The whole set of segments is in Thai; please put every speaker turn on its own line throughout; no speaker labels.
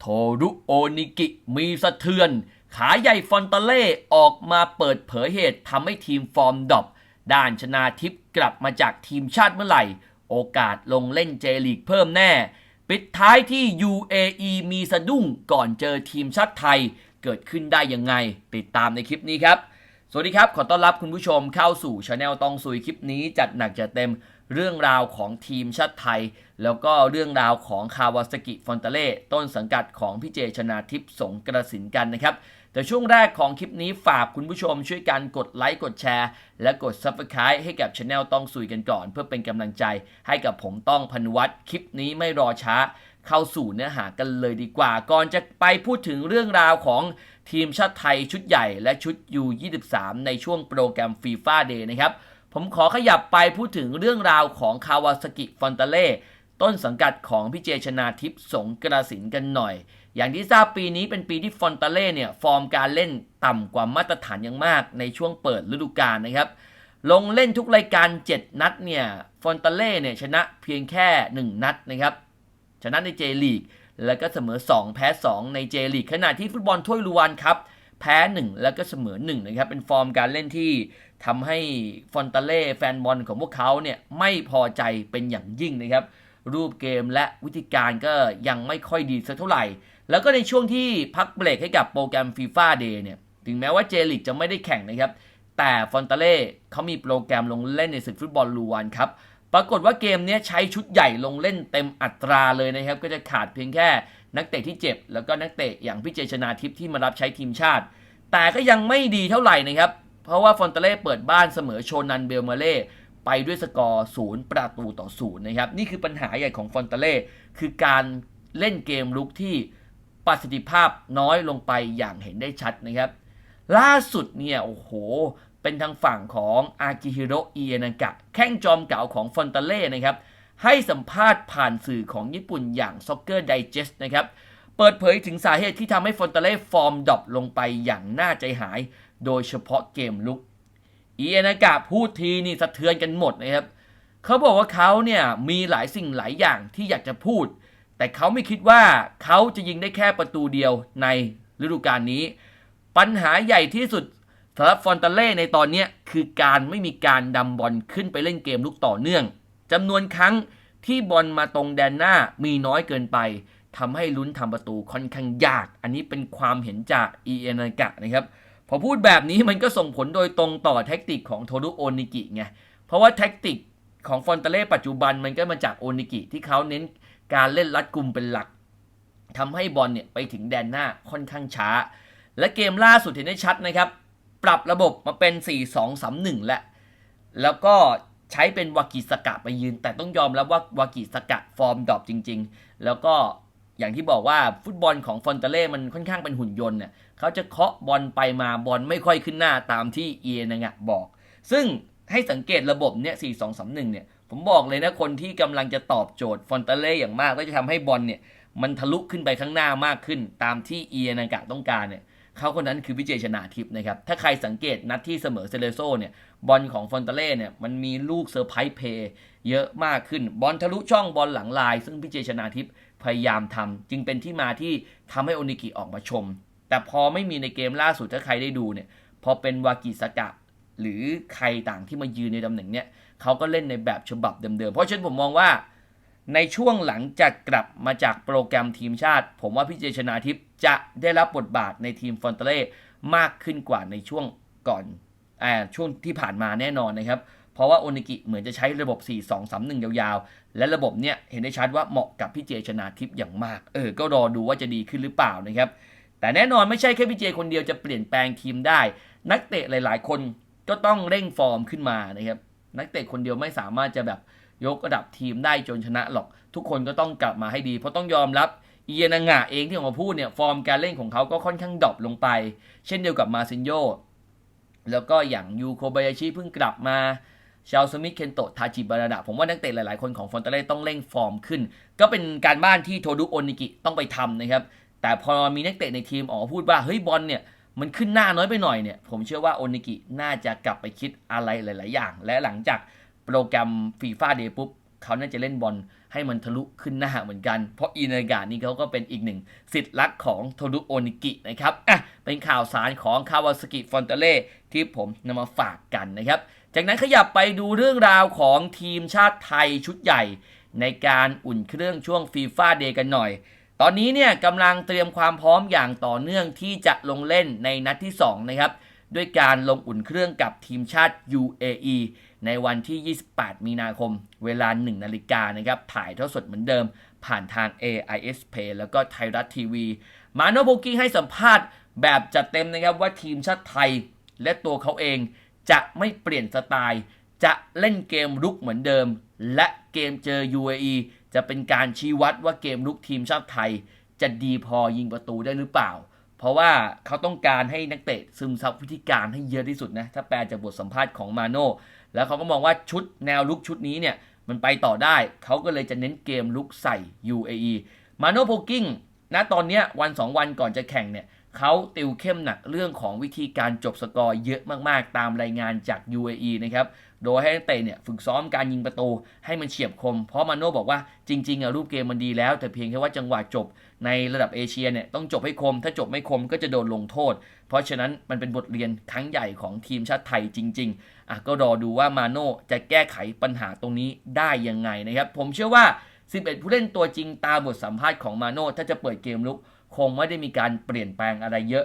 โทรุโอนิกิมีสะเทือน ขาใหญ่ฟอนตาเล่ออกมาเปิดเผยเหตุทำให้ทีมฟอร์มดรอปด้านชนาทิพย์กลับมาจากทีมชาติเมื่อไหร่ โอกาสลงเล่นเจลีกเพิ่มแน่ ปิดท้ายที่ UAE มีสะดุ้งก่อนเจอทีมชาติไทย เกิดขึ้นได้ยังไง ติดตามในคลิปนี้ครับ สวัสดีครับ ขอต้อนรับคุณผู้ชมเข้าสู่ช anel ตองซุยคลิปนี้จัดหนักจัดเต็ม เรื่องราวของทีมชาติไทย แล้วก็เรื่องราวของคาวาสกิฟอนตาเล่ต้นสังกัดของพี่เจชนาทิพย์สงกระสินกันนะครับ แต่ช่วงแรกของคลิปนี้ฝากคุณผู้ชมช่วยกันกดไลค์กดแชร์ และกด Subscribe ให้กับช anel ต้องซุยกันก่อน เพื่อเป็นกำลังใจให้กับผมต้องพันวัตรคลิปนี้ไม่รอช้าเข้าสู่เนื้อหากันเลยดีกว่า ก่อนจะไปพูดถึงเรื่องราวของทีมชาติไทยชุดใหญ่และชุด U23 ในช่วงโปรแกรมฟีฟ่าเดย์นะครับ ผมขอขยับไปพูดถึงเรื่องราวของคาวาสกิฟอนตาเล่ต้นสังกัดของพี่เจชนาทิพย์สงกระสินกันหน่อย อย่างที่ทราบปีนี้เป็นปีที่ฟอนตาเล่เนี่ยฟอร์มการเล่นต่ำกว่ามาตรฐานอย่างมากในช่วงเปิดฤดูกาลนะครับ ลงเล่นทุกรายการ 7 นัดเนี่ยฟอนตาเล่เนี่ยชนะเพียงแค่ 1 นัดนะครับ ชนะในเจลีก แล้วก็เสมอ 2 แพ้ 2 ในเจลีกขณะที่ฟุตบอลถ้วยลูวานครับ แพ้ 1 แล้วก็เสมอ1นะครับ เป็นฟอร์มการเล่นที่ทำให้ฟอนตาเล่แฟนบอลของพวกเขาเนี่ยไม่พอใจเป็นอย่างยิ่งนะครับ รูปเกมและวิธีการก็ยังไม่ค่อยดีสักเท่าไหร่ แล้วก็ในช่วงที่พักเบรกให้กับโปรแกรมฟีฟ่าเดย์เนี่ย ถึงแม้ว่าเจลีกจะไม่ได้แข่งนะครับ แต่ฟอนตาเล่เขามีโปรแกรมลงเล่นในศึกฟุตบอลลูวานครับ ปรากฏว่าเกมนี้ใช้ชุดใหญ่ลงเล่นเต็มอัตราเลยนะครับ ก็จะขาดเพียงแค่นักเตะที่เจ็บ แล้วก็นักเตะอย่างพี่เจชนาทิพย์ที่มารับใช้ทีมชาติ แต่ก็ยังไม่ดีเท่าไหร่นะครับ เพราะว่าฟอนเตเล่เปิดบ้านเสมอโชนันเบลมาเล่ไปด้วยสกอร์ศูนย์ประตูต่อศูนย์นะครับ นี่คือปัญหาใหญ่ของฟอนเตเล่คือการเล่นเกมลุกที่ประสิทธิภาพน้อยลงไปอย่างเห็นได้ชัดนะครับ ล่าสุดเนี่ยโอ้โห เป็นทางฝั่งของอากิฮิโรอิเอนากะ แข้งจอมเก่าของฟอนตาเล่นะครับ ให้สัมภาษณ์ผ่านสื่อของญี่ปุ่นอย่าง Soccer Digest นะครับ เปิดเผยถึงสาเหตุที่ทำให้ฟอนตาเล่ฟอร์มดรอปลงไปอย่างน่าใจหาย โดยเฉพาะเกมลุกอิเอนากะพูดทีนี่สะเทือนกันหมดนะครับ เขาบอกว่าเขาเนี่ยมีหลายสิ่งหลายอย่างที่อยากจะพูด แต่เขาไม่คิดว่าเขาจะยิงได้แค่ประตูเดียวในฤดูกาลนี้ ปัญหาใหญ่ที่สุด สำหรับฟอนตาเล่ในตอนนี้คือการไม่มีการดำบอลขึ้นไปเล่นเกมลุกต่อเนื่องจำนวนครั้งที่บอลมาตรงแดนหน้ามีน้อยเกินไปทำให้ลุ้นทำประตูค่อนข้างยาก อันนี้เป็นความเห็นจากอีเอนากะนะครับ พอพูดแบบนี้มันก็ส่งผลโดยตรงต่อแท็กติกของโทรุโอนิกิไง เพราะว่าแท็กติกของฟอนตาเล่ปัจจุบันมันก็มาจากโอนิกิที่เขาเน้นการเล่นรัดกุมเป็นหลักทำให้บอลเนี่ยไปถึงแดนหน้าค่อนข้างช้า และเกมล่าสุดเห็นได้ชัดนะครับ ปรับระบบมาเป็น 4-2-3-1 แล้วแล้วก็ใช้เป็นวากิสกะไปยืน แต่ต้องยอมรับว่าวากิสกะฟอร์มดรอปจริง ๆ แล้วก็อย่างที่บอกว่าฟุตบอลของฟอนเตเล่มันค่อนข้างเป็นหุ่นยนต์เนี่ยเขาจะเคาะบอลไปมาบอลไม่ค่อยขึ้นหน้าตามที่เอียนงะบอก ซึ่งให้สังเกตระบบเนี่ย4-2-3-1เนี่ย ผมบอกเลยนะคนที่กำลังจะตอบโจทย์ฟอนเตเล่อย่างมากก็จะทำให้บอลเนี่ยมันทะลุขึ้นไปข้างหน้า มากขึ้นตามที่เอียนงะต้องการเนี่ย เขาคนนั้นคือวิเจชนาทิพย์นะครับ ถ้าใครสังเกตนัดที่เสมอเซเลโซเนี่ย บอลของฟอนตาเล่เนี่ย มันมีลูกเซอร์ไพรส์เพย์เยอะมากขึ้น บอลทะลุช่องบอลหลังลาย ซึ่งพิเจชนาทิพย์พยายามทำจึงเป็นที่มาที่ทำให้โอนิกิออกมาชม แต่พอไม่มีในเกมล่าสุดถ้าใครได้ดูเนี่ย พอเป็นวากิสกะ หรือใครต่างที่มายืนในตำแหน่งเนี่ยเขาก็เล่นในแบบฉบับเดิมๆ เพราะฉะนั้นผมมองว่าในช่วงหลังจากกลับมาจากโปรแกรมทีมชาติ ผมว่าพิเจชนาทิพย์ จะได้รับบทบาทในทีมฟอนเตเล่มากขึ้นกว่าในช่วงก่อนอ่าช่วงที่ผ่านมาแน่นอนนะครับ เพราะว่าโอนิกิเหมือนจะใช้ระบบ 4-2-3-1 ยาวๆ และระบบเนี้ยเห็นได้ชัดว่าเหมาะกับพี่เจชนาทิพย์อย่างมาก เออ ก็รอดูว่าจะดีขึ้นหรือเปล่านะครับ แต่แน่นอนไม่ใช่แค่พี่เจคนเดียวจะเปลี่ยนแปลงทีมได้ นักเตะหลาย ๆ คนก็ต้องเร่งฟอร์มขึ้นมานะครับ นักเตะคนเดียวไม่สามารถจะแบบยกระดับทีมได้จนชนะหรอก ทุกคนก็ต้องกลับมาให้ดี เพราะต้องยอมรับ เอียนางะเองที่ออกมาพูดเนี่ยฟอร์มการเล่นของเขาก็ค่อนข้างดรอปลงไป เช่นเดียวกับมาซินโยแล้วก็อย่างยูโคบายาชิเพิ่งกลับมาชาวสมิธเคนโตะทาจิบาราดะผมว่านักเตะหลายๆ คนของฟอนตเล่ต้องเร่งฟอร์มขึ้น ก็เป็นการบ้านที่โทดุโอนิกิต้องไปทำนะครับ แต่พอมีนักเตะในทีมออกมาพูดว่าเฮ้ยบอลเนี่ยมันขึ้นหน้าน้อยไปหน่อยเนี่ย ผมเชื่อว่าโอนิกิน่าจะกลับไปคิดอะไรหลาย ๆ อย่าง และหลังจากโปรแกรมฟีฟ่าเดย์ปุ๊บเขาน่าจะเล่นบอล ให้มันทะลุขึ้นหน้าเหมือนกัน เพราะอินากานี่เขาก็เป็นอีกหนึ่งสิทธิ์รักของโทรุโอนิกินะครับอะเป็นข่าวสารของคาวาสกิฟอนเตเล่ที่ผมนำมาฝากกันนะครับ จากนั้นขยับไปดูเรื่องราวของทีมชาติไทยชุดใหญ่ ในการอุ่นเครื่องช่วงฟีฟ่าเดย์กันหน่อย ตอนนี้เนี่ยกำลังเตรียมความพร้อมอย่างต่อเนื่องที่จะลงเล่นในนัดที่2นะครับ ด้วยการลงอุ่นเครื่องกับทีมชาติ UAE ในวันที่ 28 มีนาคม เวลา 1 นาฬิกานะครับ ถ่ายทอดสดเหมือนเดิม ผ่านทาง AIS Play แล้วก็ไทยรัฐทีวี มาโนโบกี้ให้สัมภาษณ์แบบจัดเต็มนะครับว่าทีมชาติไทยและตัวเขาเองจะไม่เปลี่ยนสไตล์ จะเล่นเกมรุกเหมือนเดิม และเกมเจอ UAE จะเป็นการชี้วัดว่าเกมรุกทีมชาติไทย จะดีพอยิงประตูได้หรือเปล่า เพราะว่าเขาต้องการให้นักเตะซึมซับวิธีการให้เยอะที่สุดนะ ถ้าแปลจากบทสัมภาษณ์ของมาโน่ แล้วเขาก็มองว่าชุดแนวลุกชุดนี้เนี่ย มันไปต่อได้ เขาก็เลยจะเน้นเกมลุกใส่ UAE มาโน่โพกิ้งณตอนนี้วัน 2 วันก่อนจะแข่งเนี่ยเขาติวเข้มหนักเรื่องของวิธีการจบสกอร์เยอะมากๆ ตามรายงานจาก UAE นะครับ โดยให้นักเตะเนี่ยฝึกซ้อมการยิงประตูให้มันเฉียบคม เพราะมาโน่บอกว่าจริงๆอะรูปเกมมันดีแล้ว แต่เพียงแค่ว่าจังหวะจบ ในระดับเอเชียเนี่ยต้องจบให้คม ถ้าจบไม่คมก็จะโดนลงโทษ เพราะฉะนั้นมันเป็นบทเรียนครั้งใหญ่ของทีมชาติไทยจริง ๆอะก็รอดูว่ามาโน่จะแก้ไขปัญหาตรงนี้ได้ยังไงนะครับ ผมเชื่อว่า 11 ผู้เล่นตัวจริงตามบทสัมภาษณ์ของมาโน่ถ้าจะเปิดเกมลุก คงไม่ได้มีการเปลี่ยนแปลงอะไรเยอะ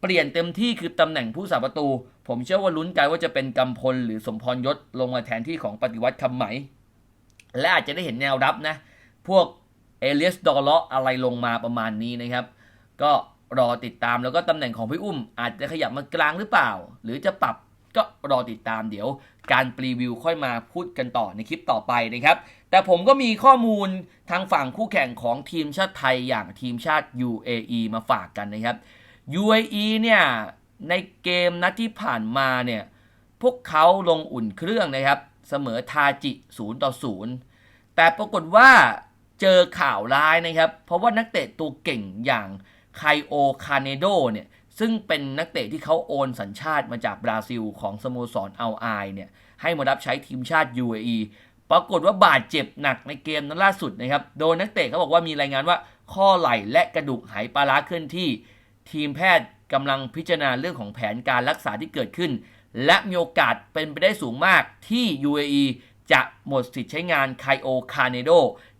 เปลี่ยนเต็มที่คือตำแหน่งผู้สาประตู ผมเชื่อว่าลุ้นกันว่าจะเป็นกำพลหรือสมพรยศลงมาแทนที่ของปฏิวัติคำไหม และอาจจะได้เห็นแนวรับนะ พวก เอเลียสดอลเลาะอะไรลงมาประมาณนี้นะครับ ก็รอติดตามแล้วก็ตำแหน่งของพี่อุ้ม อาจจะขยับมากลางหรือเปล่า หรือจะปรับก็รอติดตามเดี๋ยวการปรีวิวค่อยมาพูดกันต่อในคลิปต่อไปนะครับ แต่ผมก็มีข้อมูลทางฝั่งคู่แข่งของทีมชาติไทยอย่างทีมชาติ UAE มาฝากกันนะครับ UAE เนี่ยในเกมนัดที่ผ่านมาเนี่ยพวกเขาลงอุ่นเครื่องนะครับ เสมอทาจิ 0 ต่อ 0 แต่ปรากฏว่า เจอข่าวร้ายนะครับ เพราะว่านักเตะตัวเก่งอย่างไคโอคาเนโดเนี่ยซึ่งเป็นนักเตะที่เขาโอนสัญชาติมาจากบราซิลของสโมสรอัลไอเนี่ยให้มารับใช้ทีมชาติ UAE ปรากฏว่าบาดเจ็บหนักในเกมนั้นล่าสุดนะครับ โดยนักเตะเขาบอกว่ามีรายงานว่าข้อไหล่และกระดูกหายปลาร้าเคลื่อนที่ ทีมแพทย์กำลังพิจารณาเรื่องของแผนการรักษาที่เกิดขึ้น และมีโอกาสเป็นไปได้สูงมากที่ UAE จะหมดสิทธิ์ใช้งานไคโอคาเนโด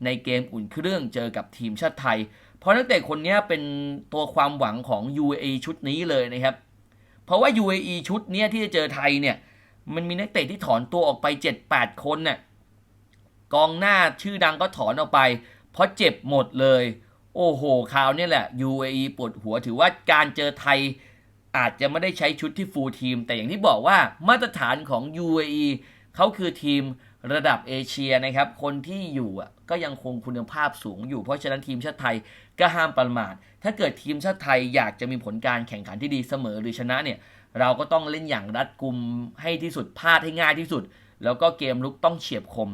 ในเกมอุ่นเครื่องเจอกับทีมชาติไทย เพราะนักเตะคนนี้เป็นตัวความหวังของ UAE ชุดนี้เลยนะครับ เพราะว่า UAE ชุดนี้ที่จะเจอไทยเนี่ยมันมีนักเตะที่ถอนตัวออกไป 7-8 คนน่ะกองหน้าชื่อดังก็ถอนออกไป เพราะเจ็บหมดเลย โอ้โหคราวนี้แหละ UAE ปวดหัวถือว่าการเจอไทยอาจจะไม่ได้ใช้ชุดที่ฟูลทีม แต่อย่างที่บอกว่ามาตรฐานของ UAE เขาคือทีม ระดับเอเชียนะครับ คนที่อยู่ก็ยังคงคุณภาพสูงอยู่ เพราะฉะนั้นทีมชาติไทยก็ห้ามประมาท ถ้าเกิดทีมชาติไทยอยากจะมีผลการแข่งขันที่ดีเสมอหรือชนะเนี่ย เราก็ต้องเล่นอย่างรัดกุมให้ที่สุด พลาดให้ง่ายที่สุด แล้วก็เกมลุกต้องเฉียบคม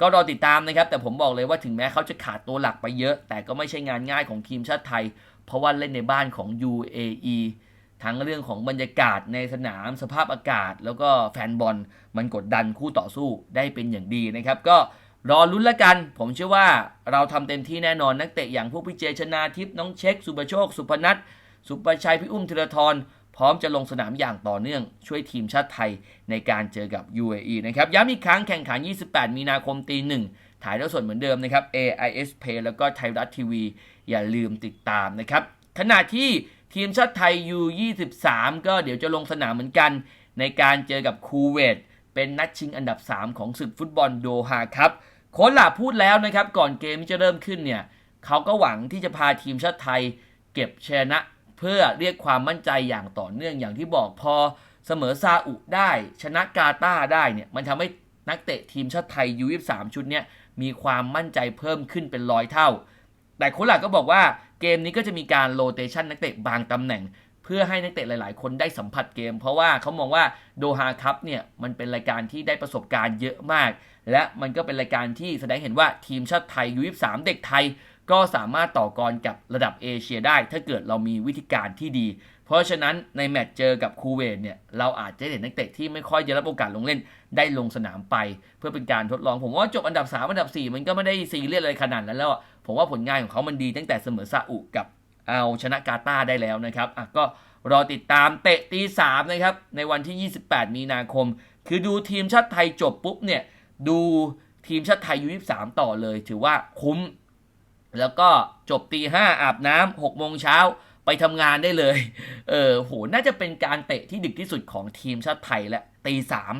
ก็รอติดตามนะครับ แต่ผมบอกเลยว่าถึงแม้เขาจะขาดตัวหลักไปเยอะ แต่ก็ไม่ใช่งานง่ายของทีมชาติไทย เพราะว่าเล่นในบ้านของ UAE ทั้งเรื่องของบรรยากาศในสนามสภาพอากาศ แล้วก็แฟนบอลมันกดดันคู่ต่อสู้ได้เป็นอย่างดีนะครับ ก็รอลุ้นละกัน ผมเชื่อว่าเราทำเต็มที่แน่นอนนักเตะอย่างพวกพี่เจชนาทิพย์น้องเช็ค สุประโชค สุพนัทสุประชัยพี่อุ้มธีรทรพร้อมจะลงสนามอย่างต่อเนื่อง ช่วยทีมชาติไทยในการเจอกับ UAE นะครับ ย้ำอีกครั้งแข่งขัน 28 มีนาคมตีหนึ่งถ่ายทอดสดเหมือนเดิมนะครับ AIS Play แล้วก็ไทยรัฐทีวี อย่าลืมติดตามนะครับขณะที่ ทีมชาติไทย U23 ก็เดี๋ยวจะลงสนามเหมือนกัน ในการเจอกับคูเวตเป็นนัดชิงอันดับ 3 ของศึกฟุตบอลโดฮาครับโค้ชหลาพูดแล้วนะครับก่อนเกมที่จะเริ่มขึ้นเนี่ยเขาก็หวังที่จะพาทีมชาติไทย เก็บชนะ เพื่อเรียกความมั่นใจอย่างต่อเนื่องอย่างที่บอกพอเสมอซาอุได้ ชนะกาตาร์ได้เนี่ยมันทำให้นักเตะทีมชาติไทย U23 ชุดเนี้ยมีความมั่นใจเพิ่มขึ้นเป็นร้อยเท่า แต่โค้ชหลักก็บอกว่าเกมนี้ก็จะมีการโรเตชันนักเตะบางตำแหน่ง เพื่อให้นักเตะหลาย ๆ คนได้สัมผัสเกม เพราะว่าเขามองว่าโดฮาคัพเนี่ยมันเป็นรายการที่ได้ประสบการณ์เยอะมาก และมันก็เป็นรายการที่แสดงเห็นว่าทีมชาติไทย U23 เด็กไทย ก็สามารถต่อกรกับระดับเอเชียได้ ถ้าเกิดเรามีวิธีการที่ดี เพราะฉะนั้นในแมตช์เจอกับคูเวตเนี่ยเราอาจจะเห็นนักเตะที่ไม่ค่อยจะรับโอกาสลงเล่นได้ลงสนามไป เพื่อเป็นการทดลองผมว่าจบอันดับ3อันดับ 4 มันก็ไม่ได้ซีเรียสอะไรขนาดนั้นแล้ว ผมว่าผลงานของเขามันดีตั้งแต่เสมอซาอุกับเอาชนะกาตาร์ได้แล้วนะครับอะก็รอติดตามเตะตีสามนะครับ ในวันที่ 28 มีนาคม คือดูทีมชาติไทยจบปุ๊บเนี่ย ดูทีมชาติไทยยู23 ต่อเลย ถือว่าคุ้ม แล้วก็จบตีห้าอาบน้ำหกโมงเช้าไปทำงานได้เลย เออโห น่าจะเป็นการเตะที่ดึกที่สุดของทีมชาติไทยและตีสาม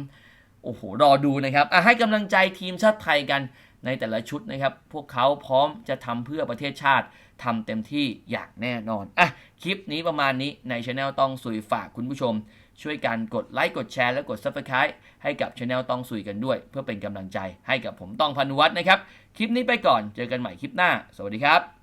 โอ้โห รอดูนะครับอะให้กำลังใจทีมชาติไทยกัน ในแต่ละชุดนะครับ พวกเขาพร้อมจะทำเพื่อประเทศชาติทำเต็มที่อย่างแน่นอนอะคลิปนี้ประมาณนี้ในช anel ต้องสุยฝากคุณผู้ชม ช่วยกันกดไลค์กดแชร์และกด subscribe ให้กับช anel ต้องสุยกันด้วย เพื่อเป็นกำลังใจให้กับผมต้องพันวัฒนะครับ คลิปนี้ไปก่อนเจอกันใหม่คลิปหน้า สวัสดีครับ